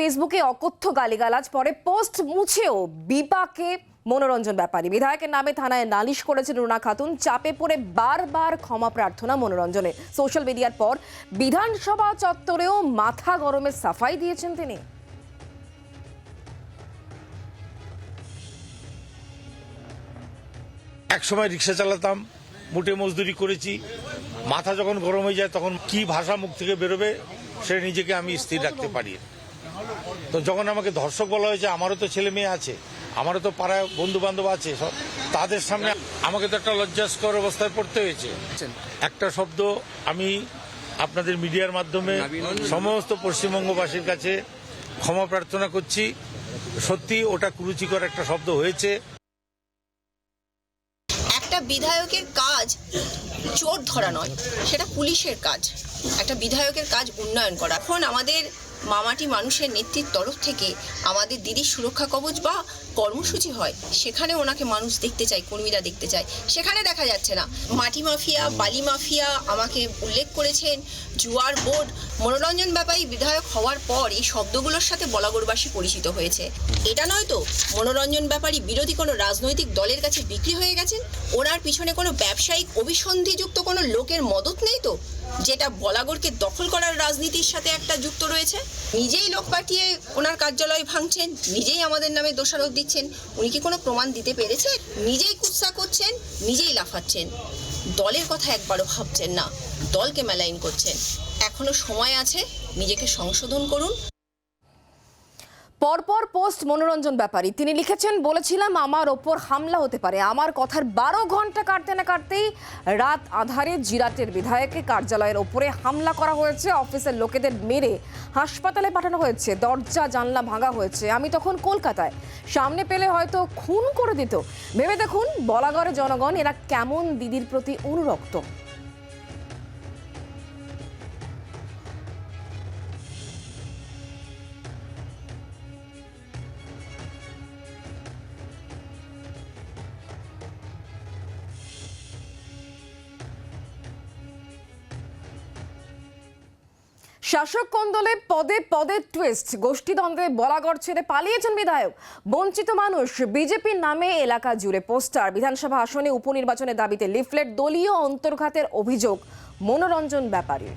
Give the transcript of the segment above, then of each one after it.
ফেসবুকে অকথ্য গালিগালাজ, পরে পোস্ট মুছেও বিপাকে মনোরঞ্জন ব্যাপারী। বিধায়কের নামে থানায় নালিশ করেছেন রুনা খাতুন, চাপে পড়ে বারবার ক্ষমা প্রার্থনা মনোরঞ্জনের। সোশ্যাল মিডিয়ার পর বিধানসভা চত্বরেও মাথা গরমে সাফাই দিয়েছেন তিনি। এক সময় রিক্সা চালাতাম মুটে মজদুরি করেছি, মাথা যখন গরম হয়ে যায় তখন কি ভাষা মুখ থেকে বেরোবে, সে নিজেকে আমি স্থির রাখতে পারি। তো যখন আমাকে ধর্ষক বলা হয়েছে, আমারও তো ছেলে মেয়ে আছে, আমারও তো পাড়ায় বন্ধু বান্ধব আছে তাদের সামনে আমাকে তো একটা লজ্জাস্কর অবস্থায় পড়তে হয়েছে। একটা শব্দ আমি আপনাদের মিডিয়ার মাধ্যমে সমস্ত পশ্চিমবঙ্গবাসীর কাছে ক্ষমা প্রার্থনা করছি। সত্যি ওটা কুরুচিকর একটা শব্দ হয়েছে। একটা বিধায়কের কাজ চোর ধরা নয়, সেটা পুলিশের কাজ। একটা বিধায়কের কাজ উন্নয়ন করা। এখন আমাদের মামাটি মানুষের নেতৃত্ব তরফ থেকে আমাদের দিদির সুরক্ষা কবচ বা কর্মসূচি হয়। সেখানে ওনাকে মানুষ দেখতে চায়, কর্মীরা দেখতে চায়। সেখানে দেখা যাচ্ছে না। মাটি মাফিয়া, বালি মাফিয়া আমাকে উল্লেখ করেছেন। জুয়ার বোর্ড, মনোরঞ্জন ব্যাপারী বিধায়ক হওয়ার পর এই শব্দগুলোর সাথে বলাগড়বাসী পরিচিত হয়েছে। এটা নয় তো, মনোরঞ্জন ব্যাপারী বিরোধী কোনো রাজনৈতিক দলের কাছে বিক্রি হয়ে গেছেন? ওনার পিছনে কোনো ব্যবসায়িক অভিসন্ধিযুক্ত কোনো লোকের মদত নেই তো? যেটা বলাগড়কে দখল করার রাজনীতির সাথে একটা যুক্ত রয়েছে। নিজেই লোক পাঠিয়ে ওনার কার্যালয় ভাঙছেন, নিজেই আমাদের নামে দোষারোপ দিচ্ছেন। উনি কি কোনো প্রমাণ দিতে পেরেছে নিজেই কুৎসা করছেন, নিজেই লাফাচ্ছেন। দলের কথা একবারও ভাবছেন না। দলকে মেলাইন করছেন। এখনও সময় আছে, নিজেকে সংশোধন করুন। পরপর পোস্ট মনোরঞ্জন ব্যাপারী। তিনি লিখেছেন, বলেছিলাম, আমার ওপর হামলা হতে পারে। আমার কথার বারো ঘণ্টা কাটতে না কাটতেই রাত আধারে জিরাটের বিধায়কের কার্যালয়ের ওপরে হামলা করা হয়েছে, অফিসের লোকেদের মেরে হাসপাতালে পাঠানো হয়েছে, দরজা, জানলা ভাঙা হয়েছে। আমি তখন কলকাতায়। সামনে পেলে হয়তো খুন করে দিত। ভেবে দেখুন, বলাগড়ে জনগণ এরা কেমন দিদির প্রতি অনুরক্ত। শাসক কন্দলে পদে পদে টুইস্ট গোষ্ঠীদ্বন্দ্বে বলাগড় ছেড়ে পালিয়েছেন বিধায়ক। বঞ্চিত মানুষ, বিজেপির নামে এলাকা জুড়ে পোস্টার। বিধানসভা আসনে উপনির্বাচনের দাবিতে লিফলেট দলীয় অন্তর্ঘাতের অভিযোগ। মনোরঞ্জন ব্যাপারী।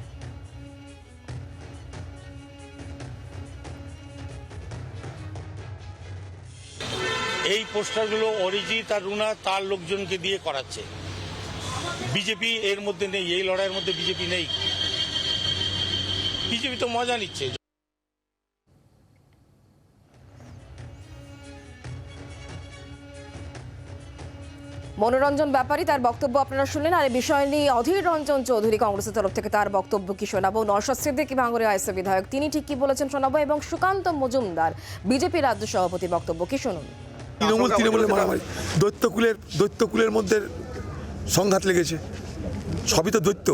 এই পোস্টারগুলো অরিজিৎ আর রুনা তার লোকজনকে দিয়ে করাচ্ছে। বিজেপি এর মধ্যে নেই, এই লড়াইয়ের মধ্যে বিজেপি নেই। বিজেপি তো মজা নিচ্ছে। মনোরঞ্জন ব্যাপারী তার বক্তব্য আপনারা শুনলেন। আর এই বিষয় নিয়ে অধীর রঞ্জন চৌধুরী কংগ্রেসের তরফ থেকে তার বক্তব্য কি শোনাবো? নরসাদ সিদ্দিকী ভাঙড়ে আইসে বিধায়ক তিনি ঠিক কি বলেছেন শোনাবো? এবং সুকান্ত মজুমদার বিজেপি রাজ্য সভাপতি বক্তব্য কি শুনুন? তৃণমূল তৃণমূলের মারামারি। দৈত্যকুলের দৈত্যকুলের মধ্যে সংঘাত লেগেছে। সবই তো দৈত্য।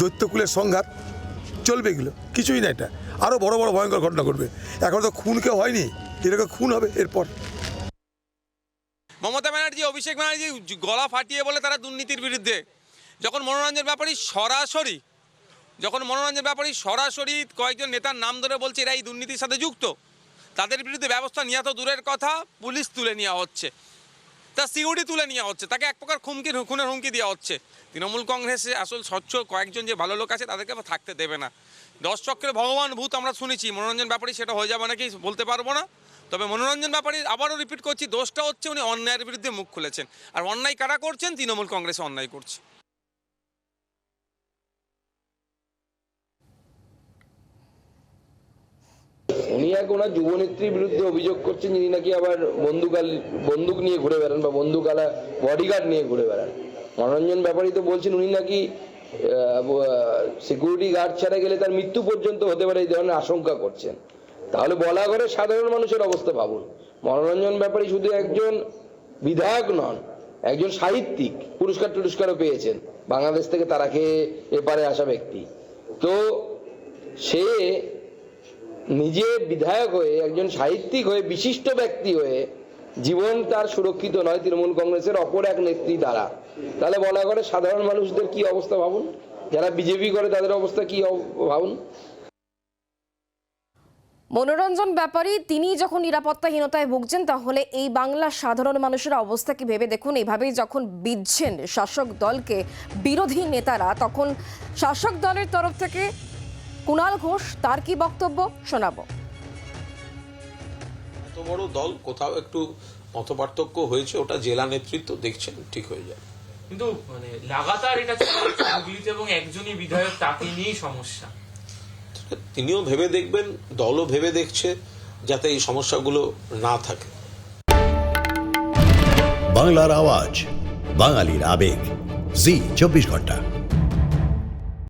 দৈত্যকুলের সংঘাত চলবে এগুলো? কিছুই না এটা। আরও বড় বড় ভয়ঙ্কর ঘটনা ঘটবে। এখন তো খুন কেউ হয়নি এরকম খুন হবে এরপর। মমতা ব্যানার্জি, অভিষেক ব্যানার্জি গলা ফাটিয়ে বলে তারা দুর্নীতির বিরুদ্ধে। যখন মনোরঞ্জন ব্যাপারী সরাসরি, যখন মনোরঞ্জন ব্যাপারী সরাসরি কয়েকজন নেতার নাম ধরে বলছে, এরা এই দুর্নীতির সাথে যুক্ত, তাদের বিরুদ্ধে ব্যবস্থা নেওয়া তো দূরের কথা, পুলিশ তুলে নেওয়া হচ্ছে। তার সিকিউরিটি তুলে নেওয়া হচ্ছে। তাকে এক প্রকার হুমকি, খুনের হুমকি দেওয়া হচ্ছে। তৃণমূল কংগ্রেসে আসল স্বচ্ছ কয়েকজন যে ভালো লোক আছে, তাদেরকে থাকতে দেবে না। দশ চক্রের ভগবান ভূত আমরা শুনেছি। মনোরঞ্জন ব্যাপারী সেটা হয়ে যাবে নাকি বলতে পারব না। তবে মনোরঞ্জন ব্যাপারী আবারও রিপিট করছি, দোষটা হচ্ছে উনি অন্যায়ের বিরুদ্ধে মুখ খুলেছেন। আর অন্যায় কারা করছেন? তৃণমূল কংগ্রেসে অন্যায় করছে। উনি এক ওনার যুবনেত্রীর বিরুদ্ধে অভিযোগ করছেন, যিনি নাকি আবার বন্দুকাল, বন্দুক নিয়ে ঘুরে বেড়ান বা বন্দুকালা বডিগার্ড নিয়ে ঘুরে বেড়ান। মনোরঞ্জন ব্যাপারী তো বলছেন, উনি নাকি সিকিউরিটি গার্ড ছাড়া গেলে তার মৃত্যু পর্যন্ত হতে পারে এই ধরনের আশঙ্কা করছেন। তাহলে বলা করে সাধারণ মানুষের অবস্থা ভাবুন। মনোরঞ্জন ব্যাপারী শুধু একজন বিধায়ক নন, একজন সাহিত্যিক পুরস্কার টুরস্কারও পেয়েছেন, বাংলাদেশ থেকে তারা খেয়ে এপারে আসা ব্যক্তি। তো সে নিজে বিধায়ক হয়ে, একজন সাহিত্যিক হয়ে, বিশিষ্ট ব্যক্তি হয়ে জীবন তার সুরক্ষিত নয় তৃণমূল কংগ্রেসের অপর এক নেত্রী দ্বারা। তাহলে বলা করে সাধারণ মানুষদের কি অবস্থা ভাবুন? যারা বিজেপি করে তাদের অবস্থা কি ভাবুন? মনোরঞ্জন ব্যাপারী, তিনি যখন নিরাপত্তাহীনতায় ভুগছেন, তাহলে এই বাংলার সাধারণ মানুষের অবস্থা কি ভেবে দেখুন? এভাবেই যখন বিধছেন শাসক দলকে বিরোধী নেতারা, তখন শাসক দলের তরফ থেকে কুণাল ঘোষ তার কি বক্তব্য? শোনাবো। এত বড় দল কোথাও একটু মতপার্থক্য হয়েছে ওটা জেলা নেতৃত্ব দেখছেন ঠিক হয়ে যাবে। কিন্তু মানে লাগাতার এটা হুগলিতে এবং একজনই বিধায়ক তাকে নিয়েই সমস্যা। তিনিও ভেবে দেখবেন দলও ভেবে দেখছে যাতে এই সমস্যাগুলো না থাকে। বাংলার আওয়াজ বাঙালির আবেগ জি চব্বিশ ঘণ্টা।